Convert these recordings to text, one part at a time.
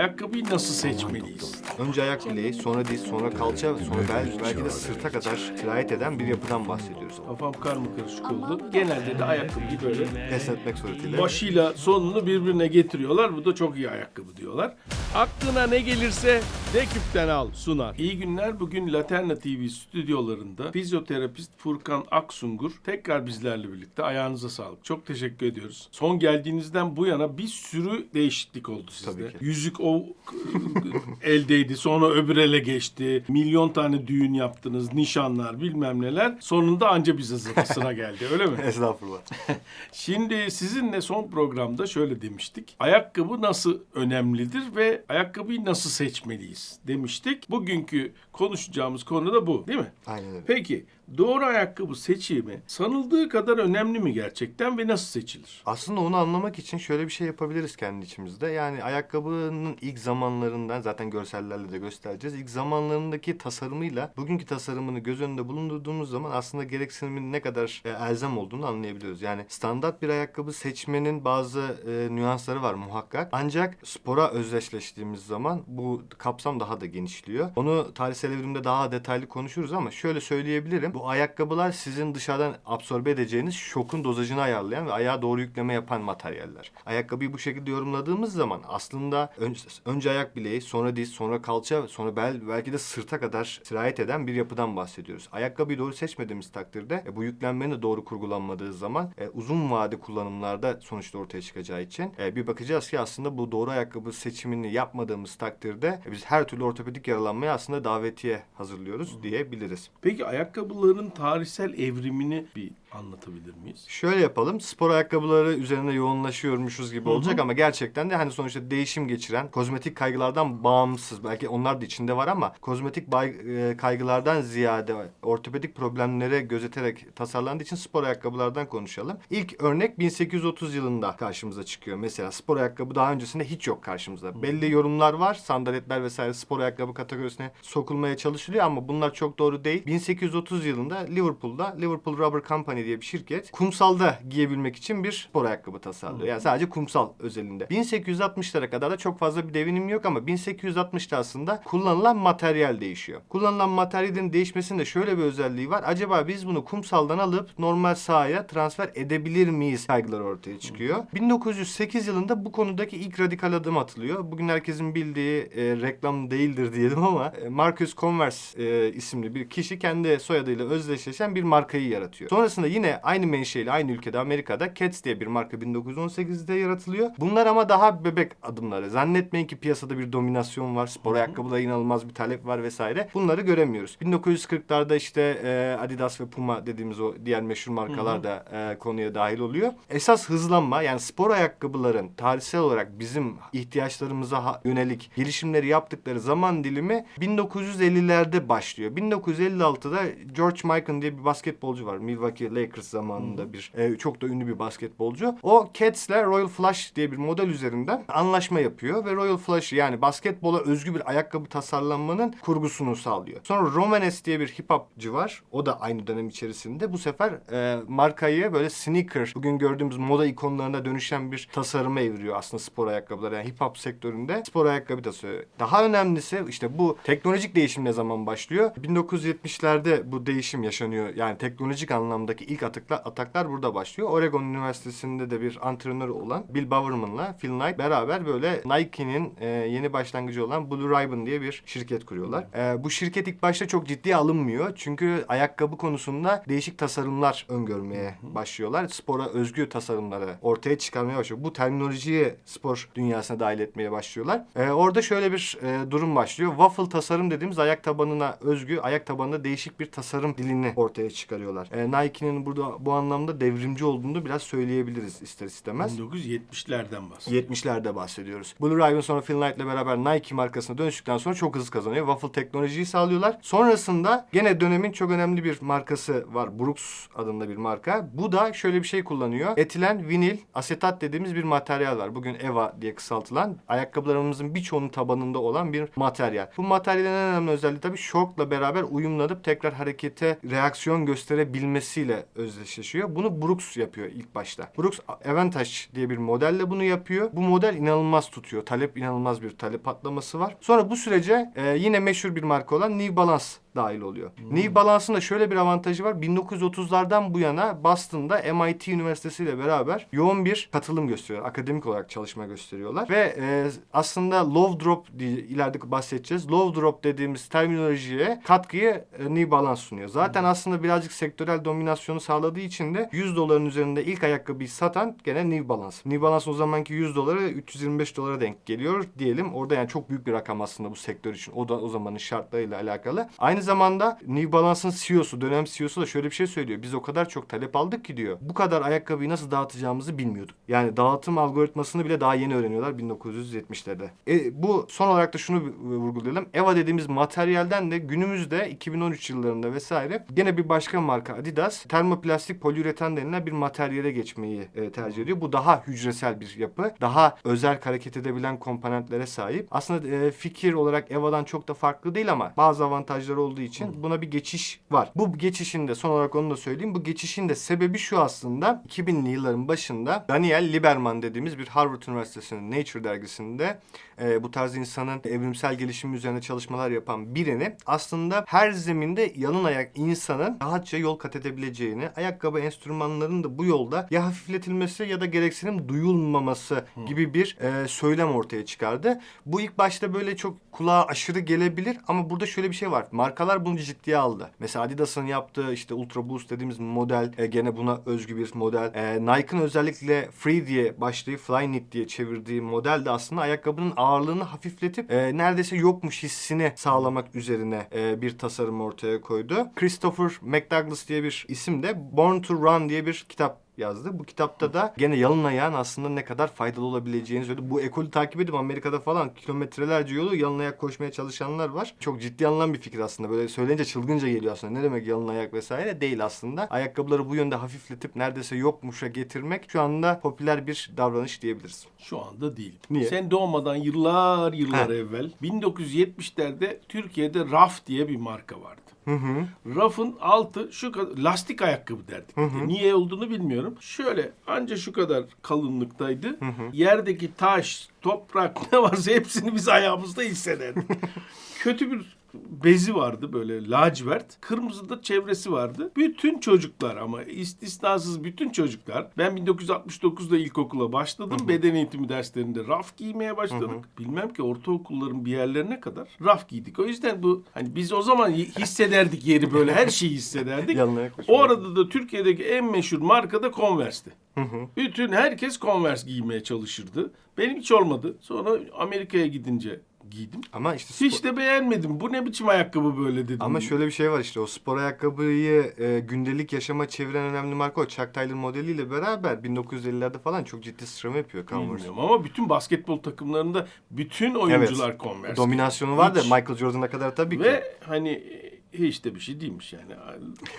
Ayakkabıyı nasıl seçmeliyiz? Önce ayak bileği, sonra diz, sonra kalça, sonra bel, belki de sırta kadar sirayet eden bir yapıdan bahsediyoruz. Kafam karma karışık oldu. Genelde de ayakkabıyı böyle Esnetmek suretiyle. başıyla sonunu birbirine getiriyorlar. Bu da çok iyi ayakkabı diyorlar. Aklına ne gelirse Deküp'ten al sunar. İyi günler. Bugün Laterna TV stüdyolarında fizyoterapist Furkan Aksungur tekrar bizlerle birlikte. Ayağınıza sağlık. Çok teşekkür ediyoruz. Son geldiğinizden bu yana bir sürü değişiklik oldu sizde. Tabii ki. Yüzük o eldeydi. Sonra öbür ele geçti. Milyon tane düğün yaptınız. Nişanlar bilmem neler. Sonunda anca bize sıra- geldi. Öyle mi? Estağfurullah. Şimdi sizinle son programda şöyle demiştik. Ayakkabı nasıl önemlidir ve ayakkabıyı nasıl seçmeliyiz demiştik. Bugünkü konuşacağımız konu da bu değil mi? Aynen öyle. Peki doğru ayakkabı seçimi sanıldığı kadar önemli mi gerçekten ve nasıl seçilir? Aslında onu anlamak için şöyle bir şey yapabiliriz kendi içimizde. Yani ayakkabının ilk zamanlarından zaten görsellerle de göstereceğiz. İlk zamanlarındaki tasarımıyla bugünkü tasarımını göz önünde bulundurduğumuz zaman aslında gereksinimin ne kadar e, elzem olduğunu anlayabiliyoruz. Yani standart bir ayakkabı seçmenin bazı e, nüansları var muhakkak. Ancak spora özdeşleştiğimiz zaman bu kapsam daha da genişliyor. Onu tarihsel evrimde daha detaylı konuşuruz ama şöyle söyleyebilirim. Bu ayakkabılar sizin dışarıdan absorbe edeceğiniz şokun dozajını ayarlayan ve ayağa doğru yükleme yapan materyaller. Ayakkabıyı bu şekilde yorumladığımız zaman aslında ön- önce ayak bileği, sonra diz, sonra kalça, sonra bel belki de sırta kadar sirayet eden bir yapıdan bahsediyoruz. Ayakkabıyı doğru seçmediğimiz takdirde e, bu yüklenmenin de doğru kurgulanmadığı zaman e, uzun vade kullanımlarda sonuçta ortaya çıkacağı için e, bir bakacağız ki aslında bu doğru ayakkabı seçimini yapmadığımız takdirde e, biz her türlü ortopedik yaralanmaya aslında davetiye hazırlıyoruz diyebiliriz. Peki ayakkabıların tarihsel evrimini bir anlatabilir miyiz? Şöyle yapalım. Spor ayakkabıları üzerine yoğunlaşıyormuşuz gibi olacak ama gerçekten de hani sonuçta değişim geçiren kozmetik kaygılardan bağımsız belki onlar da içinde var ama kozmetik e, kaygılardan ziyade ortopedik problemlere gözeterek tasarlandığı için spor ayakkabılardan konuşalım. İlk örnek 1830 yılında karşımıza çıkıyor. Mesela spor ayakkabı daha öncesinde hiç yok karşımızda. Belli yorumlar var. Sandaletler vesaire spor ayakkabı kategorisine sokulmaya çalışılıyor ama bunlar çok doğru değil. 1830 yılında Liverpool'da Liverpool Rubber Company diye bir şirket kumsalda giyebilmek için bir spor ayakkabı tasarlıyor. Yani sadece kumsal özelinde. 1860'lara kadar da çok fazla bir devinim yok ama 1860'ta aslında kullanılan materyal değişiyor. Kullanılan materyalin değişmesinin de şöyle bir özelliği var. Acaba biz bunu kumsaldan alıp normal sahaya transfer edebilir miyiz? Kaygıları ortaya çıkıyor. 1908 yılında bu konudaki ilk radikal adım atılıyor. Bugün herkesin bildiği e, reklam değildir diyelim ama e, Marcus Converse e, isimli bir kişi kendi soyadıyla özdeşleşen bir markayı yaratıyor. Sonrasında yine aynı menşeili aynı ülkede Amerika'da Keds diye bir marka 1918'de yaratılıyor. Bunlar ama daha bebek adımları. Zannetmeyin ki piyasada bir dominasyon var. Spor ayakkabılara inanılmaz bir talep var vesaire. Bunları göremiyoruz. 1940'larda işte e, Adidas ve Puma dediğimiz o diğer meşhur markalar da e, konuya dahil oluyor. Esas hızlanma yani spor ayakkabıların tarihsel olarak bizim ihtiyaçlarımıza yönelik gelişimleri yaptıkları zaman dilimi 1950'lerde başlıyor. 1956'da George Mikan diye bir basketbolcu var. Milwaukee Lakers zamanında bir e, çok da ünlü bir basketbolcu. O Cats'le Royal Flush diye bir model üzerinden anlaşma yapıyor ve Royal Flush yani basketbola özgü bir ayakkabı tasarlanmanın kurgusunu sağlıyor. Sonra Romanes diye bir hip hopçı var. O da aynı dönem içerisinde bu sefer e, markayı böyle sneaker bugün gördüğümüz moda ikonlarına dönüşen bir tasarıma eviriyor aslında spor ayakkabıları. Yani hip hop sektöründe spor ayakkabı tasarıyor. Daha önemlisi işte bu teknolojik değişim ne zaman başlıyor? 1970'lerde bu değişim yaşanıyor. Yani teknolojik anlamdaki ilk ataklar, ataklar burada başlıyor. Oregon Üniversitesi'nde de bir antrenör olan Bill Bowerman'la Phil Knight beraber böyle Nike'nin e, yeni başlangıcı olan Blue Ribbon diye bir şirket kuruyorlar. E, bu şirket ilk başta çok ciddiye alınmıyor. Çünkü ayakkabı konusunda değişik tasarımlar öngörmeye başlıyorlar. Spora özgü tasarımları ortaya çıkarmaya başlıyor. Bu terminolojiyi spor dünyasına dahil etmeye başlıyorlar. E, orada şöyle bir e, durum başlıyor. Waffle tasarım dediğimiz ayak tabanına özgü, ayak tabanında değişik bir tasarım dilini ortaya çıkarıyorlar. E, Nike'nin burada bu anlamda devrimci olduğunu biraz söyleyebiliriz ister istemez. 1970'lerden bahsediyoruz. 70'lerde bahsediyoruz. Blue Ribbon sonra Phil Knight'la beraber Nike markasına dönüştükten sonra çok hız kazanıyor. Waffle teknolojiyi sağlıyorlar. Sonrasında gene dönemin çok önemli bir markası var. Brooks adında bir marka. Bu da şöyle bir şey kullanıyor. Etilen vinil asetat dediğimiz bir materyal var. Bugün EVA diye kısaltılan ayakkabılarımızın birçoğunun tabanında olan bir materyal. Bu materyalin en önemli özelliği tabii şortla beraber uyumlanıp tekrar harekete reaksiyon gösterebilmesiyle özdeşleşiyor. Bunu Brooks yapıyor ilk başta. Brooks Avantage diye bir modelle bunu yapıyor. Bu model inanılmaz tutuyor. Talep inanılmaz bir talep patlaması var. Sonra bu sürece e, yine meşhur bir marka olan New Balance dahil oluyor. New Balance'ın da şöyle bir avantajı var. 1930'lardan bu yana Boston'da MIT Üniversitesi ile beraber yoğun bir katılım gösteriyor. Akademik olarak çalışma gösteriyorlar. Ve e, aslında low drop diye ileride bahsedeceğiz. Low drop dediğimiz terminolojiye katkıyı e, New Balance sunuyor. Zaten aslında birazcık sektörel dominasyonu sağladığı için de 100 doların üzerinde ilk ayakkabıyı satan gene New Balance. New Balance o zamanki 100 doları 325 dolara denk geliyor diyelim. Orada yani çok büyük bir rakam aslında bu sektör için. O da o zamanın şartlarıyla alakalı. Aynı zamanda New Balance'ın CEO'su, dönem CEO'su da şöyle bir şey söylüyor. Biz o kadar çok talep aldık ki diyor. Bu kadar ayakkabıyı nasıl dağıtacağımızı bilmiyorduk. Yani dağıtım algoritmasını bile daha yeni öğreniyorlar 1970'lerde. E, bu son olarak da şunu vurgulayalım. EVA dediğimiz materyalden de günümüzde 2013 yıllarında vesaire gene bir başka marka Adidas termoplastik poliüretan denilen bir materyale geçmeyi e, tercih ediyor. Bu daha hücresel bir yapı. Daha özel hareket edebilen komponentlere sahip. Aslında e, fikir olarak EVA'dan çok da farklı değil ama bazı avantajları olduğu için buna bir geçiş var. Bu geçişin de son olarak onu da söyleyeyim. Bu geçişin de sebebi şu aslında 2000'li yılların başında Daniel Lieberman dediğimiz bir Harvard Üniversitesi'nin Nature dergisinde e, bu tarz insanın evrimsel gelişimi üzerine çalışmalar yapan birini aslında her zeminde yalın ayak insanın rahatça yol kat edebileceğini, ayakkabı enstrümanlarının da bu yolda ya hafifletilmesi ya da gereksinim duyulmaması gibi bir e, söylem ortaya çıkardı. Bu ilk başta böyle çok kulağa aşırı gelebilir ama burada şöyle bir şey var. Markalar bunu ciddiye aldı. Mesela Adidas'ın yaptığı işte Ultra Boost dediğimiz model e, gene buna özgü bir model. E, Nike'ın özellikle Free diye başlayıp Flyknit diye çevirdiği model de aslında ayakkabının ağırlığını hafifletip e, neredeyse yokmuş hissini sağlamak üzerine e, bir tasarım ortaya koydu. Christopher McDouglas diye bir isim de Born to Run diye bir kitap yazdı. Bu kitapta da gene yalın ayağın aslında ne kadar faydalı olabileceğini söyledi. Bu ekolü takip edip Amerika'da falan kilometrelerce yolu yalın ayak koşmaya çalışanlar var. Çok ciddi alınan bir fikir aslında. Böyle söyleyince çılgınca geliyor aslında. Ne demek yalın ayak vesaire değil aslında. Ayakkabıları bu yönde hafifletip neredeyse yokmuşa getirmek şu anda popüler bir davranış diyebiliriz. Şu anda değil. Niye? Sen doğmadan yıllar yıllar Ha. evvel 1970'lerde Türkiye'de Raf diye bir marka vardı. Hı hı. Rafın altı şu kadar lastik ayakkabı derdik. Niye olduğunu bilmiyorum. Şöyle anca şu kadar kalınlıktaydı. Yerdeki taş, toprak ne varsa hepsini biz ayağımızda hissederdik. Kötü bir bezi vardı böyle lacivert. Kırmızı da çevresi vardı. Bütün çocuklar ama istisnasız bütün çocuklar. Ben 1969'da ilkokula başladım. Beden eğitimi derslerinde raf giymeye başladık. Bilmem ki ortaokulların bir yerlerine kadar raf giydik. O yüzden bu hani biz o zaman hissederdik yeri böyle her şeyi hissederdik. O arada da Türkiye'deki en meşhur marka da Converse'ti. Bütün herkes Converse giymeye çalışırdı. Benim hiç olmadı. Sonra Amerika'ya gidince giydim. Ama işte spor- Hiç de beğenmedim. Bu ne biçim ayakkabı böyle dedim. Ama şöyle bir şey var işte o spor ayakkabıyı e, gündelik yaşama çeviren önemli marka o Chuck Taylor modeliyle beraber 1950'lerde falan çok ciddi sıçrama yapıyor Converse. Bilmiyorum ama bütün basketbol takımlarında bütün oyuncular Converse. Dominasyonu var da. Michael Jordan'a kadar tabii ki. Ve hani e, hiç de bir şey değilmiş yani.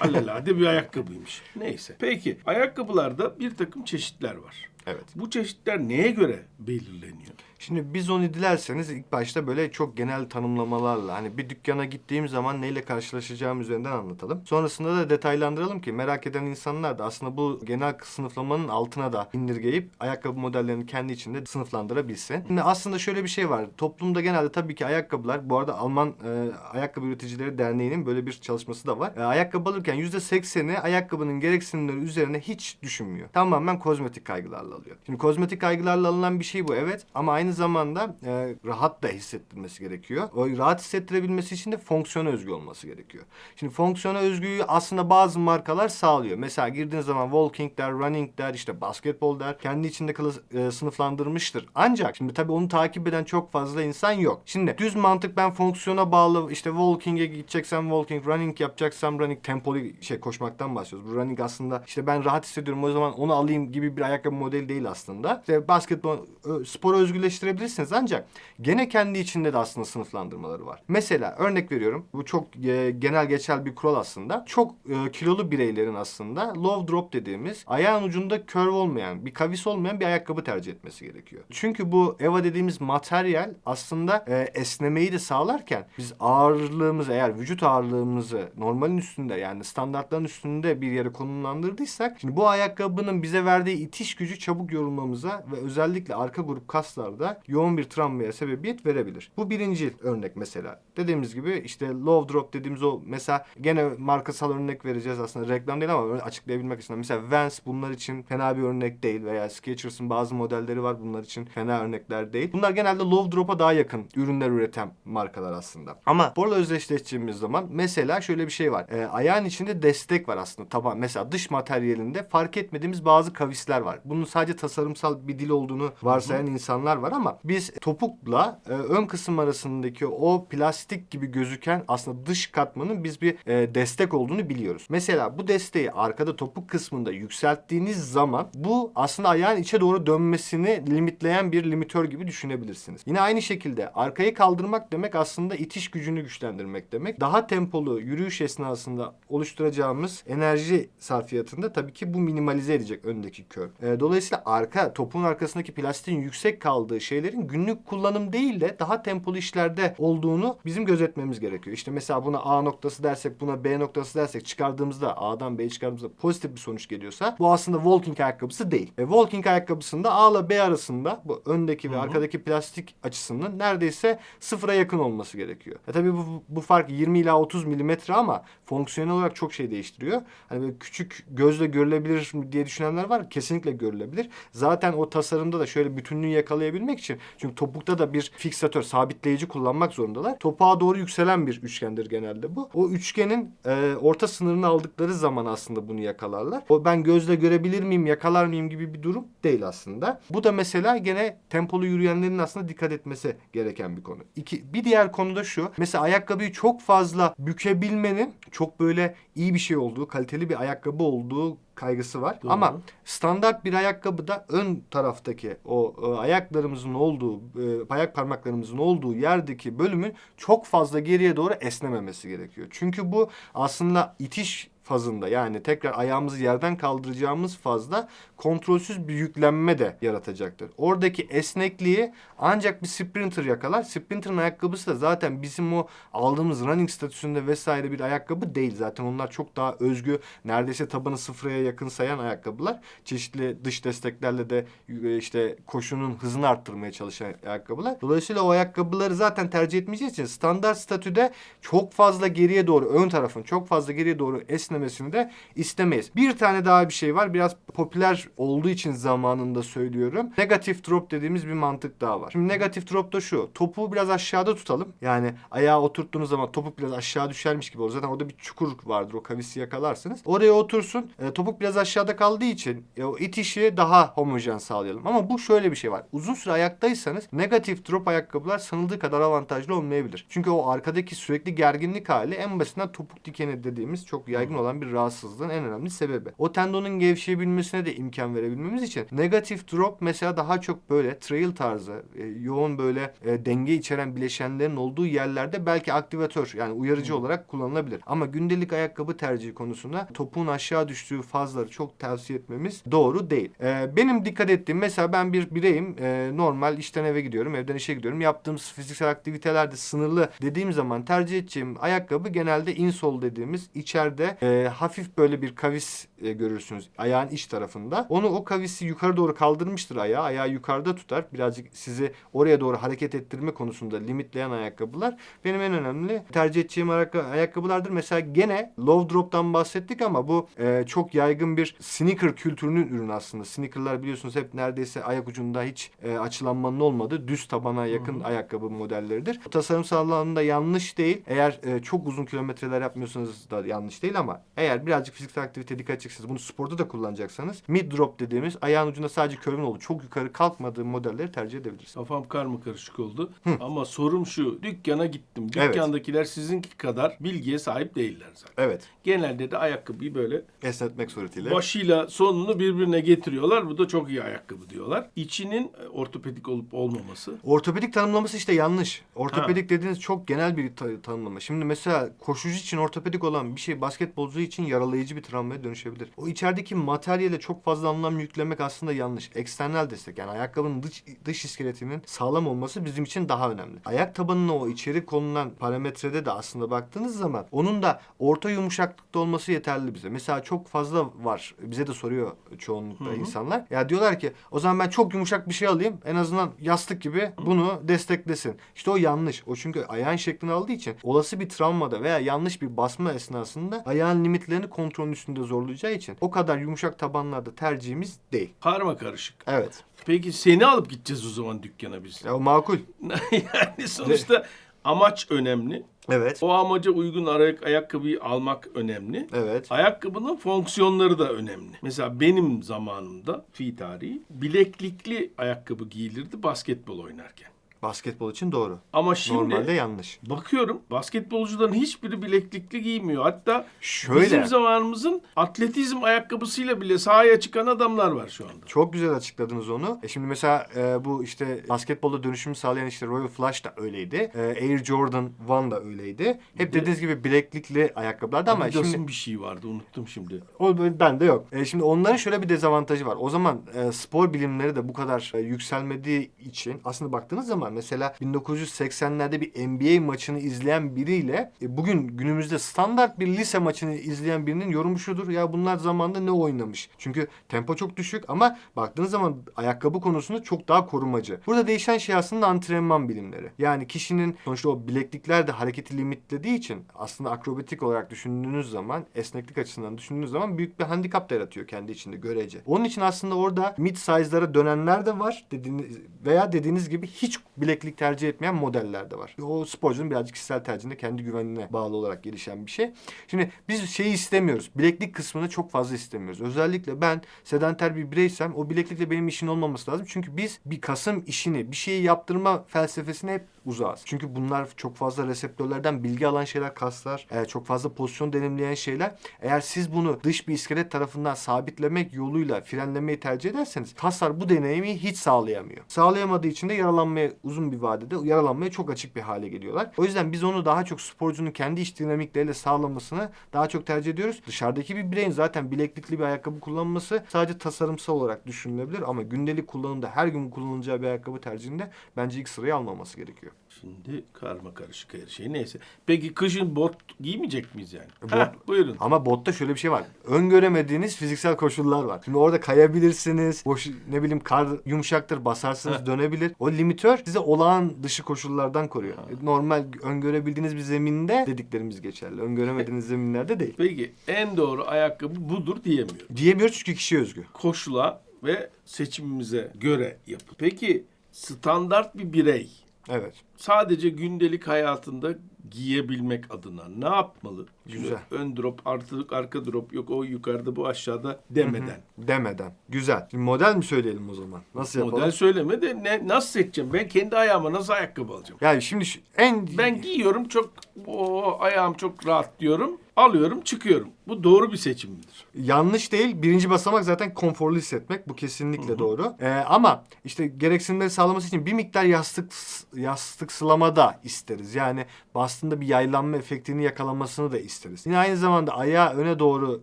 Alelade bir ayakkabıymış. Neyse. Peki ayakkabılarda bir takım çeşitler var. Evet. Bu çeşitler neye göre belirleniyor? Şimdi biz onu dilerseniz ilk başta böyle çok genel tanımlamalarla hani bir dükkana gittiğim zaman neyle karşılaşacağım üzerinden anlatalım. Sonrasında da detaylandıralım ki merak eden insanlar da aslında bu genel sınıflamanın altına da indirgeyip ayakkabı modellerini kendi içinde sınıflandırabilsin. Şimdi aslında şöyle bir şey var. Toplumda genelde tabii ki ayakkabılar bu arada Alman e, Ayakkabı Üreticileri Derneği'nin böyle bir çalışması da var. E, ayakkabı alırken %80'i ayakkabının gereksinimleri üzerine hiç düşünmüyor. Tamamen kozmetik kaygılarla alıyor. Şimdi kozmetik kaygılarla alınan bir şey bu evet ama aynı zamanda e, rahat da hissettirmesi gerekiyor. O rahat hissettirebilmesi için de fonksiyona özgü olması gerekiyor. Şimdi fonksiyona özgüyü aslında bazı markalar sağlıyor. Mesela girdiğiniz zaman walking der, running der, işte basketbol der. Kendi içinde klas- e, sınıflandırmıştır. Ancak şimdi tabii onu takip eden çok fazla insan yok. Şimdi düz mantık ben fonksiyona bağlı işte walking'e gideceksem walking, running yapacaksam running tempolu şey koşmaktan bahsediyoruz. Bu running aslında işte ben rahat hissediyorum o zaman onu alayım gibi bir ayakkabı modeli değil aslında. İşte basketbol ö, sporu özgürleştirebilirsiniz ancak gene kendi içinde de aslında sınıflandırmaları var. Mesela örnek veriyorum. Bu çok e, genel geçer bir kural aslında. Çok e, kilolu bireylerin aslında low drop dediğimiz ayağın ucunda curve olmayan, bir kavis olmayan bir ayakkabı tercih etmesi gerekiyor. Çünkü bu EVA dediğimiz materyal aslında e, esnemeyi de sağlarken biz ağırlığımızı eğer vücut ağırlığımızı normalin üstünde yani standartların üstünde bir yere konumlandırdıysak şimdi bu ayakkabının bize verdiği itiş gücü çabuk yorulmamıza ve özellikle arka grup kaslarda yoğun bir travmaya sebebiyet verebilir. Bu birinci örnek mesela. Dediğimiz gibi işte low drop dediğimiz o mesela gene markasal örnek vereceğiz aslında reklam değil ama açıklayabilmek için. Mesela Vans bunlar için fena bir örnek değil veya Skechers'ın bazı modelleri var bunlar için fena örnekler değil. Bunlar genelde low drop'a daha yakın ürünler üreten markalar aslında. Ama sporla özdeşleştiğimiz zaman mesela şöyle bir şey var. Ee, ayağın içinde destek var aslında taban. Mesela dış materyalinde fark etmediğimiz bazı kavisler var. Bunun sadece tasarımsal bir dil olduğunu varsayan insanlar var ama biz topukla e, ön kısım arasındaki o plastik gibi gözüken aslında dış katmanın biz bir e, destek olduğunu biliyoruz. Mesela bu desteği arkada topuk kısmında yükselttiğiniz zaman bu aslında ayağın içe doğru dönmesini limitleyen bir limitör gibi düşünebilirsiniz. Yine aynı şekilde arkayı kaldırmak demek aslında itiş gücünü güçlendirmek demek. Daha tempolu yürüyüş esnasında oluşturacağımız enerji sarfiyatında tabii ki bu minimalize edecek öndeki kör. E, dolayısıyla arka topuğun arkasındaki plastiğin yüksek kaldığı şeylerin günlük kullanım değil de daha tempolu işlerde olduğunu bizim gözetmemiz gerekiyor. İşte mesela buna A noktası dersek buna B noktası dersek çıkardığımızda A'dan B'ye çıkardığımızda pozitif bir sonuç geliyorsa bu aslında walking ayakkabısı değil. E, walking ayakkabısında A ile B arasında bu öndeki ve arkadaki plastik açısının neredeyse sıfıra yakın olması gerekiyor. E tabii bu, bu fark 20 ila 30 milimetre ama fonksiyonel olarak çok şey değiştiriyor. Hani böyle küçük gözle görülebilir diye düşünenler var. Kesinlikle görülebilir. Zaten o tasarımda da şöyle bütünlüğü yakalayabilmek için çünkü topukta da bir fiksatör, sabitleyici kullanmak zorundalar. Topuğa doğru yükselen bir üçgendir genelde bu. O üçgenin e, orta sınırını aldıkları zaman aslında bunu yakalarlar. O ben gözle görebilir miyim, yakalar mıyım gibi bir durum değil aslında. Bu da mesela gene tempolu yürüyenlerin aslında dikkat etmesi gereken bir konu. İki, bir diğer konu da şu. Mesela ayakkabıyı çok fazla bükebilmenin çok böyle iyi bir şey olduğu, kaliteli bir ayakkabı olduğu kaygısı var. Doğru. Ama standart bir ayakkabıda ön taraftaki o e, ayaklarımızın olduğu, e, ayak parmaklarımızın olduğu yerdeki bölümün çok fazla geriye doğru esnememesi gerekiyor. Çünkü bu aslında itiş fazında yani tekrar ayağımızı yerden kaldıracağımız fazla kontrolsüz bir yüklenme de yaratacaktır. Oradaki esnekliği ancak bir sprinter yakalar. Sprinter'ın ayakkabısı da zaten bizim o aldığımız running statüsünde vesaire bir ayakkabı değil. Zaten onlar çok daha özgü, neredeyse tabanı sıfıra yakın sayan ayakkabılar. Çeşitli dış desteklerle de e, işte koşunun hızını arttırmaya çalışan ayakkabılar. Dolayısıyla o ayakkabıları zaten tercih etmeyeceğiz için standart statüde çok fazla geriye doğru, ön tarafın çok fazla geriye doğru esnemesini de istemeyiz. Bir tane daha bir şey var. Biraz popüler olduğu için zamanında söylüyorum. Negatif drop dediğimiz bir mantık daha var. Şimdi negatif drop da şu. Topuğu biraz aşağıda tutalım. Yani ayağa oturttuğunuz zaman topuk biraz aşağı düşermiş gibi olur. Zaten orada bir çukur vardır. O kavisi yakalarsınız. Oraya otursun. E, topuk biraz aşağıda kaldığı için e, o itişi daha homojen sağlayalım. Ama bu şöyle bir şey var. Uzun süre ayaktaysanız negatif drop ayakkabılar sanıldığı kadar avantajlı olmayabilir. Çünkü o arkadaki sürekli gerginlik hali en basitinden topuk dikeni dediğimiz çok yaygın olan bir rahatsızlığın en önemli sebebi. O tendonun gevşeyebilmesine de imkan verebilmemiz için negatif drop mesela daha çok böyle trail tarzı e, yoğun böyle e, denge içeren bileşenlerin olduğu yerlerde belki aktivatör yani uyarıcı olarak kullanılabilir. Ama gündelik ayakkabı tercihi konusunda topuğun aşağı düştüğü fazları çok tavsiye etmemiz doğru değil. E, benim dikkat ettiğim mesela ben bir bireyim e, normal işten eve gidiyorum evden işe gidiyorum yaptığımız fiziksel aktivitelerde sınırlı dediğim zaman tercih edeceğim ayakkabı genelde insole dediğimiz içeride e, hafif böyle bir kavis e, görürsünüz ayağın iç tarafında. Onu o kavisi yukarı doğru kaldırmıştır ayağı. Ayağı yukarıda tutar. Birazcık sizi oraya doğru hareket ettirme konusunda limitleyen ayakkabılar benim en önemli tercih edeceğim ayakka- ayakkabılardır. Mesela gene low drop'tan bahsettik ama bu e, çok yaygın bir sneaker kültürünün ürünü aslında. Sneaker'lar biliyorsunuz hep neredeyse ayak ucunda hiç e, açılanmanın olmadığı düz tabana yakın ayakkabı modelleridir. Bu tasarımsal anlamda yanlış değil. Eğer e, çok uzun kilometreler yapmıyorsanız da yanlış değil ama Ama eğer birazcık fiziksel aktivite dikkat edeceksiniz, bunu sporda da kullanacaksanız mid drop dediğimiz ayağın ucunda sadece körün olduğu, çok yukarı kalkmadığı modelleri tercih edebilirsiniz. Kafam karma karışık oldu. Ama sorum şu. Dükkana gittim. Evet. Dükkandakiler sizinki kadar bilgiye sahip değiller zaten. Evet. Genelde de ayakkabıyı böyle Esnetmek suretiyle. başıyla sonunu birbirine getiriyorlar. Bu da çok iyi ayakkabı diyorlar. İçinin e, ortopedik olup olmaması. Ortopedik tanımlaması işte yanlış. Ortopedik dediğiniz çok genel bir ta- tanımlama. Şimdi mesela koşucu için ortopedik olan bir şey basketbolcu için yaralayıcı bir travmaya dönüşebilir. O içerideki materyale çok fazla anlam yüklemek aslında yanlış. Eksternal destek yani ayakkabının dış, dış iskeletinin sağlam olması bizim için daha önemli. Ayak tabanına o içeri konulan parametrede de aslında baktığınız zaman onun da orta yumuşaklıkta olması yeterli bize. Mesela çok fazla var. Bize de soruyor çoğunlukla insanlar. Ya diyorlar ki o zaman ben çok yumuşak bir şey alayım. En azından yastık gibi bunu desteklesin. İşte o yanlış. O çünkü ayağın şeklini aldığı için olası bir travmada veya yanlış bir basma esnasında ayağın limitlerini kontrolün üstünde zorlayacağı için o kadar yumuşak tabanlarda tercihimiz değil. Karma karışık. Evet. Peki seni alıp gideceğiz o zaman dükkana biz. Ya makul. yani sonuçta amaç önemli. Evet. O amaca uygun ayak, ayakkabıyı almak önemli. Evet. Ayakkabının fonksiyonları da önemli. Mesela benim zamanımda fi tarihi bileklikli ayakkabı giyilirdi basketbol oynarken. Basketbol için doğru. Ama şimdi Normalde yanlış. bakıyorum basketbolcuların hiçbiri bileklikli giymiyor. Hatta Şöyle. bizim zamanımızın atletizm ayakkabısıyla bile sahaya çıkan adamlar var şu anda. Çok güzel açıkladınız onu. E şimdi mesela e, bu işte basketbolda dönüşümü sağlayan işte Royal Flush da öyleydi. E, Air Jordan 1 da öyleydi. Hep de- dediğiniz gibi bileklikli ayakkabılardı ama Adidas'ın şimdi bir şey vardı unuttum şimdi. o bende yok. E, şimdi onların şöyle bir dezavantajı var. O zaman e, spor bilimleri de bu kadar e, yükselmediği için aslında baktığınız zaman mesela 1980'lerde bir NBA maçını izleyen biriyle e, bugün günümüzde standart bir lise maçını izleyen birinin yorumu şudur. Ya bunlar zamanında ne oynamış? Çünkü tempo çok düşük ama baktığınız zaman ayakkabı konusunda çok daha korumacı. Burada değişen şey aslında antrenman bilimleri. Yani kişinin sonuçta o bileklikler de hareketi limitlediği için aslında akrobatik olarak düşündüğünüz zaman esneklik açısından düşündüğünüz zaman büyük bir handikap da yaratıyor kendi içinde görece. Onun için aslında orada mid size'lara dönenler de var dediğiniz veya dediğiniz gibi hiç bileklik tercih etmeyen modeller de var. O sporcunun birazcık kişisel tercihinde kendi güvenine bağlı olarak gelişen bir şey. Şimdi biz şeyi istemiyoruz. Bileklik kısmını çok fazla istemiyoruz. Özellikle ben sedanter bir bireysem o bileklikle benim işin olmaması lazım. Çünkü biz bir kasım işini, bir şeyi yaptırma felsefesine hep uzağız. Çünkü bunlar çok fazla reseptörlerden bilgi alan şeyler, kaslar, e, çok fazla pozisyon deneyimleyen şeyler. Eğer siz bunu dış bir iskelet tarafından sabitlemek yoluyla frenlemeyi tercih ederseniz kaslar bu deneyimi hiç sağlayamıyor. Sağlayamadığı için de yaralanmaya uzun bir vadede yaralanmaya çok açık bir hale geliyorlar. O yüzden biz onu daha çok sporcunun kendi iç dinamikleriyle sağlamasını daha çok tercih ediyoruz. Dışarıdaki bir bireyin zaten bileklikli bir ayakkabı kullanması sadece tasarımsal olarak düşünülebilir ama gündelik kullanımda her gün kullanılacağı bir ayakkabı tercihinde bence ilk sırayı almaması gerekiyor. Şimdi karma karışık her şey neyse. Peki kışın bot giymeyecek miyiz yani? Bot- Heh, buyurun. Ama botta şöyle bir şey var. Öngöremediğiniz fiziksel koşullar var. Şimdi orada kayabilirsiniz. Boş, ne bileyim kar yumuşaktır basarsınız Heh. dönebilir. O limitör size olağan dışı koşullardan koruyor. Normal öngörebildiğiniz bir zeminde dediklerimiz geçerli. Öngöremediğiniz zeminlerde değil. Peki en doğru ayakkabı budur diyemiyorum. Diyemiyoruz çünkü kişiye özgü. Koşula ve seçimimize göre yapın. Peki standart bir birey Evet. sadece gündelik hayatında giyebilmek adına ne yapmalı? Güzel. Ön drop, artık arka drop, yok o yukarıda bu aşağıda demeden. Demeden. Güzel. Şimdi model mi söyleyelim o zaman? Nasıl yapalım? Model söyleme de ne, nasıl seçeceğim? Ben kendi ayağıma nasıl ayakkabı alacağım? Yani şimdi şu- en Ben giyiyorum çok o ayağım çok rahat diyorum. Alıyorum çıkıyorum. Bu doğru bir seçim midir? Yanlış değil. Birinci basamak zaten konforlu hissetmek. Bu kesinlikle doğru. Ee, ama işte gereksinimleri sağlaması için bir miktar yastık yastık sılama da isteriz. Yani bastığında bir yaylanma efektini yakalamasını da isteriz. Yine aynı zamanda ayağı öne doğru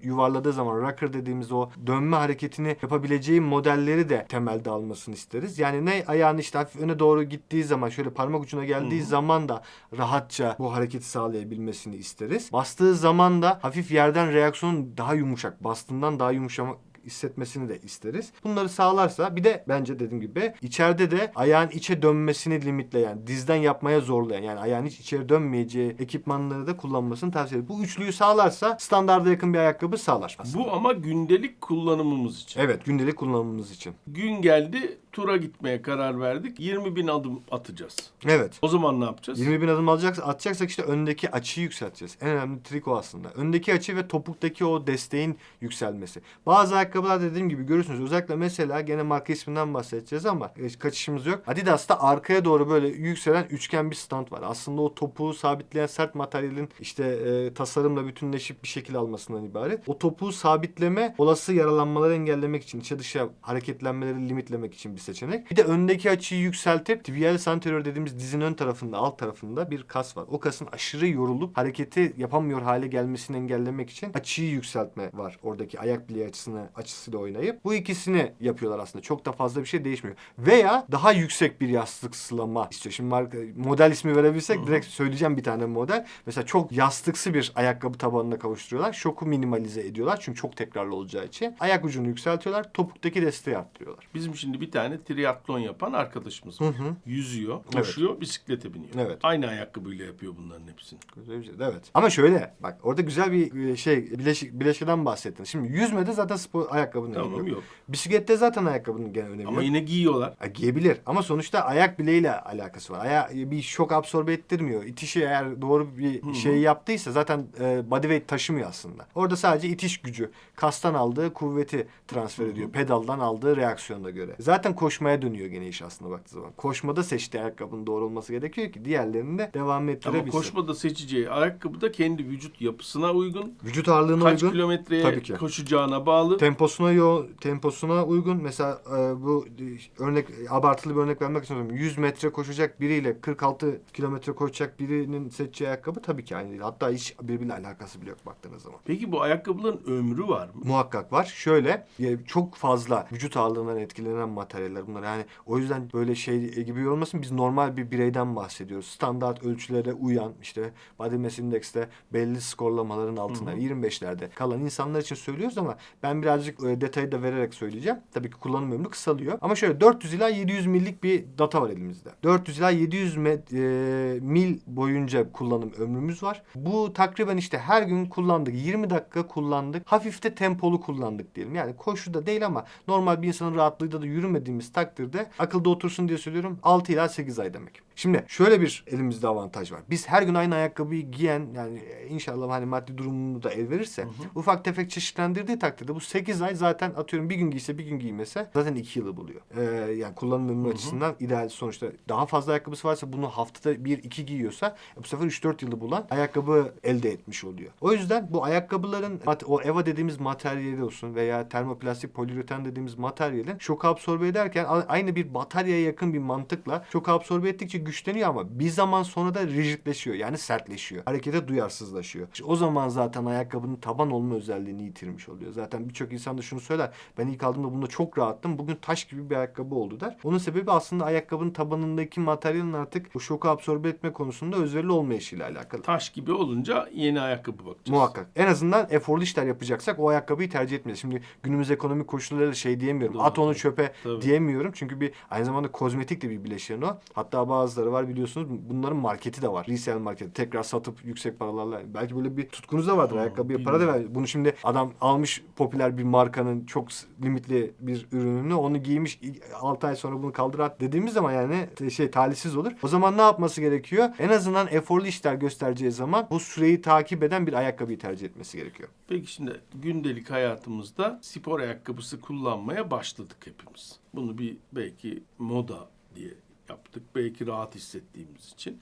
yuvarladığı zaman rocker dediğimiz o dönme hareketini yapabileceği modelleri de temelde almasını isteriz. Yani ne ayağını işte hafif öne doğru gittiği zaman şöyle parmak ucuna geldiği zaman da rahatça bu hareketi sağlayabilmesini isteriz. Bastığı zaman da hafif yerden reaksiyonun daha yumuşak, bastığından daha yumuşamak hissetmesini de isteriz. Bunları sağlarsa bir de bence dediğim gibi içeride de ayağın içe dönmesini limitleyen, dizden yapmaya zorlayan yani ayağın hiç içeri dönmeyeceği ekipmanları da kullanmasını tavsiye ederim. Bu üçlüyü sağlarsa standarda yakın bir ayakkabı sağlar. aslında. Bu ama gündelik kullanımımız için. Evet gündelik kullanımımız için. Gün geldi tura gitmeye karar verdik. 20 bin adım atacağız. Evet. O zaman ne yapacağız? 20 bin adım alacaksak, atacaksak işte öndeki açıyı yükselteceğiz. En önemli trik o aslında. Öndeki açı ve topuktaki o desteğin yükselmesi. Bazı ayakkabılar dediğim gibi görürsünüz. Özellikle mesela gene marka isminden bahsedeceğiz ama e, kaçışımız yok. Adidas'ta arkaya doğru böyle yükselen üçgen bir stand var. Aslında o topuğu sabitleyen sert materyalin işte e, tasarımla bütünleşip bir şekil almasından ibaret. O topuğu sabitleme olası yaralanmaları engellemek için içe dışa hareketlenmeleri limitlemek için bir seçenek. Bir de öndeki açıyı yükseltip tibialis anterior dediğimiz dizin ön tarafında alt tarafında bir kas var. O kasın aşırı yorulup hareketi yapamıyor hale gelmesini engellemek için açıyı yükseltme var. Oradaki ayak bileği açısını açısıyla oynayıp bu ikisini yapıyorlar aslında. Çok da fazla bir şey değişmiyor. Veya daha yüksek bir yastık sılama istiyor. Şimdi marka, model ismi verebilsek direkt söyleyeceğim bir tane model. Mesela çok yastıksı bir ayakkabı tabanına kavuşturuyorlar. Şoku minimalize ediyorlar. Çünkü çok tekrarlı olacağı için. Ayak ucunu yükseltiyorlar. Topuktaki desteği arttırıyorlar. Bizim şimdi bir tane triatlon yapan arkadaşımız var. Yüzüyor, koşuyor, bisiklete biniyor. Evet. Aynı ayakkabıyla yapıyor bunların hepsini. Şey. Evet. Ama şöyle bak orada güzel bir e, şey bileşik, bileşkeden bahsettin. Şimdi yüzmede zaten spor ayakkabının önemi Tamam yok. yok. Bisiklette zaten ayakkabının gene önemi Ama yok. yine giyiyorlar. Ha, giyebilir ama sonuçta ayak bileğiyle alakası var. Aya bir şok absorbe ettirmiyor. İtişi eğer doğru bir şey yaptıysa zaten e, body weight taşımıyor aslında. Orada sadece itiş gücü, kastan aldığı kuvveti transfer ediyor. Pedaldan aldığı reaksiyona göre. Zaten koşmaya dönüyor gene iş aslında baktığı zaman. Koşmada seçtiği ayakkabının doğru olması gerekiyor ki diğerlerini de devam Ama ettirebilsin. koşmada seçeceği ayakkabı da kendi vücut yapısına uygun. Vücut ağırlığına Kaç uygun. kilometreye Tabii ki. koşacağına bağlı. Temposuna yo temposuna uygun. Mesela e, bu e, örnek abartılı bir örnek vermek istiyorum. 100 metre koşacak biriyle 46 kilometre koşacak birinin seçeceği ayakkabı tabii ki aynı değil. Hatta hiç birbiriyle alakası bile yok baktığınız zaman. Peki bu ayakkabıların ömrü var mı? Muhakkak var. Şöyle e, çok fazla vücut ağırlığından etkilenen materyaller bunlar. Yani o yüzden böyle şey gibi yorulmasın. Biz normal bir bireyden bahsediyoruz. Standart ölçülere uyan işte body mass index'te belli skorlamaların altında 25'lerde kalan insanlar için söylüyoruz ama ben birazcık e, detayı da vererek söyleyeceğim. Tabii ki kullanım ömrü kısalıyor. Ama şöyle 400 ila 700 millik bir data var elimizde. 400 ila 700 met, e, mil boyunca kullanım ömrümüz var. Bu takriben işte her gün kullandık. 20 dakika kullandık. Hafif de tempolu kullandık diyelim. Yani koşuda değil ama normal bir insanın rahatlığıyla da yürümediğimiz takdirde akılda otursun diye söylüyorum 6 ila 8 ay demek. Şimdi şöyle bir elimizde avantaj var. Biz her gün aynı ayakkabıyı giyen yani inşallah hani maddi durumunu da el verirse ufak tefek çeşitlendirdiği takdirde bu 8 ay zaten atıyorum bir gün giyse bir gün giymese zaten 2 yılı buluyor. Ee, yani kullanım ömrü açısından ideal sonuçta daha fazla ayakkabısı varsa bunu haftada 1-2 giyiyorsa bu sefer 3-4 yılı bulan ayakkabı elde etmiş oluyor. O yüzden bu ayakkabıların o EVA dediğimiz materyali olsun veya termoplastik poliüreten dediğimiz materyalin şok absorbe ederken aynı bir bataryaya yakın bir mantıkla şok absorbe ettikçe güçleniyor ama bir zaman sonra da rigidleşiyor. Yani sertleşiyor. Harekete duyarsızlaşıyor. İşte o zaman zaten ayakkabının taban olma özelliğini yitirmiş oluyor. Zaten birçok insan da şunu söyler. Ben ilk aldığımda bunda çok rahattım. Bugün taş gibi bir ayakkabı oldu der. Onun sebebi aslında ayakkabının tabanındaki materyalin artık o şoku absorbe etme konusunda özverili olmayışıyla alakalı. Taş gibi olunca yeni ayakkabı bakacağız. Muhakkak. En azından eforlu işler yapacaksak o ayakkabıyı tercih etmeliyiz. Şimdi günümüz ekonomik koşullarıyla şey diyemiyorum. Doğru, At onu çöpe Tabii. Diyemiyorum. Çünkü bir aynı zamanda kozmetik de bir bileşen o. Hatta bazıları var biliyorsunuz. Bunların marketi de var. Resell marketi. Tekrar satıp yüksek paralarla. Belki böyle bir tutkunuz da vardır. Aa, Ayakkabıya para da ver. Bunu şimdi adam almış popüler bir markanın çok limitli bir ürününü onu giymiş 6 ay sonra bunu kaldır at dediğimiz zaman yani şey talihsiz olur. O zaman ne yapması gerekiyor? En azından eforlu işler göstereceği zaman bu süreyi takip eden bir ayakkabıyı tercih etmesi gerekiyor. Peki şimdi gündelik hayatımızda spor ayakkabısı kullanmaya başladık hepimiz. Bunu bir belki moda diye yaptık. Belki rahat hissettiğimiz için.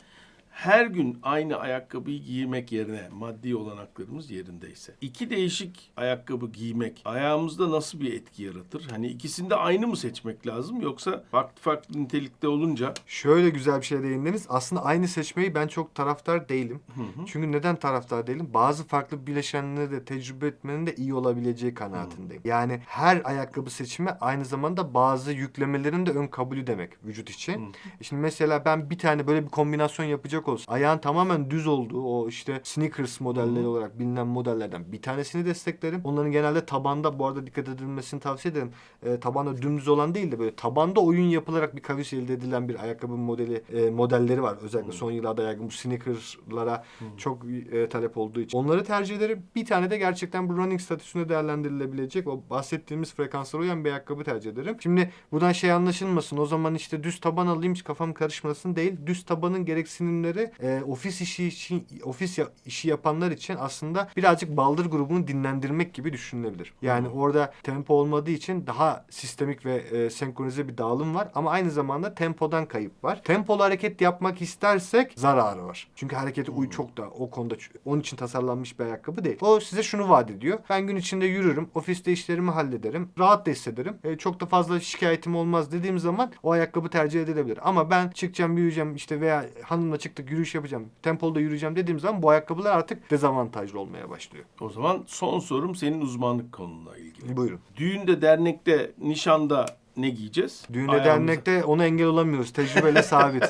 Her gün aynı ayakkabıyı giymek yerine maddi olanaklarımız yerindeyse. iki değişik ayakkabı giymek ayağımızda nasıl bir etki yaratır? Hani ikisini de aynı mı seçmek lazım yoksa farklı farklı nitelikte olunca Şöyle güzel bir şey değindiniz. Aslında aynı seçmeyi ben çok taraftar değilim. Çünkü neden taraftar değilim? Bazı farklı bileşenleri de tecrübe etmenin de iyi olabileceği kanaatindeyim. Yani her ayakkabı seçimi aynı zamanda bazı yüklemelerin de ön kabulü demek vücut için. Şimdi mesela ben bir tane böyle bir kombinasyon yapacak olsa ayağın tamamen düz olduğu o işte sneakers modelleri Hı hı. olarak bilinen modellerden bir tanesini desteklerim. Onların genelde tabanda bu arada dikkat edilmesini tavsiye ederim. E, tabanda dümdüz olan değil de böyle tabanda oyun yapılarak bir kavis elde edilen bir ayakkabı modeli e, modelleri var. Özellikle Hı. son yıllarda yaygın bu sneakers'lara çok e, talep olduğu için. Onları tercih ederim. Bir tane de gerçekten bu running statüsünde değerlendirilebilecek o bahsettiğimiz frekanslara uyan bir ayakkabı tercih ederim. Şimdi buradan şey anlaşılmasın. O zaman işte düz taban alayım hiç kafam karışmasın değil. Düz tabanın gereksinimleri e, ofis işi için ofis ya- işi yapanlar için aslında birazcık baldır grubunu dinlendirmek gibi düşünülebilir. Yani orada tempo olmadığı için daha sistemik ve e, senkronize bir dağılım var ama aynı zamanda tempodan kayıp var. Tempolu hareket yapmak istersek zararı var. Çünkü hareketi uy çok da o konuda onun için tasarlanmış bir ayakkabı değil. O size şunu vaat ediyor. Ben gün içinde yürürüm, ofiste işlerimi hallederim, rahat da hissederim. E, çok da fazla şikayetim olmaz dediğim zaman o ayakkabı tercih edilebilir. Ama ben çıkacağım, yürüyeceğim işte veya hanımla çıktık yürüyüş yapacağım, tempolu da yürüyeceğim dediğim zaman bu ayakkabılar artık dezavantajlı olmaya başlıyor. O zaman son sorum senin uzmanlık konunla ilgili. Buyurun. Düğünde, dernekte, nişanda ne giyeceğiz? Düğünde Ayağımıza- dernekte ona engel olamıyoruz. Tecrübeyle sabit.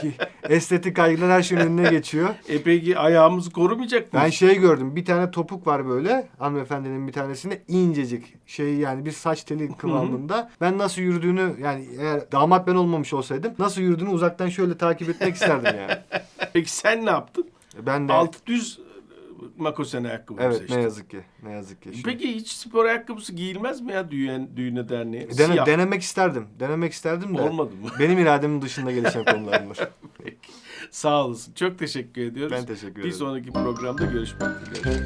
Ki estetik kaygılar her şeyin önüne geçiyor. E peki ayağımızı korumayacak Ben mıyız? şey gördüm. Bir tane topuk var böyle. Hanımefendinin bir tanesinde incecik şey yani bir saç teli kıvamında. Ben nasıl yürüdüğünü yani eğer damat ben olmamış olsaydım nasıl yürüdüğünü uzaktan şöyle takip etmek isterdim yani. Peki sen ne yaptın? Ben de Altı düz makosen ayakkabı evet seçtin. ne yazık ki. Ne yazık ki. Şimdi- Peki hiç spor ayakkabısı giyilmez mi ya düğün, düğüne derneğe? Dene- Siyah. denemek isterdim. Denemek isterdim de. Olmadı mı? Benim irademin dışında gelişen konular bunlar. Peki. Sağ olasın. Çok teşekkür ediyoruz. Ben teşekkür Bir ederim. sonraki programda görüşmek dileğiyle.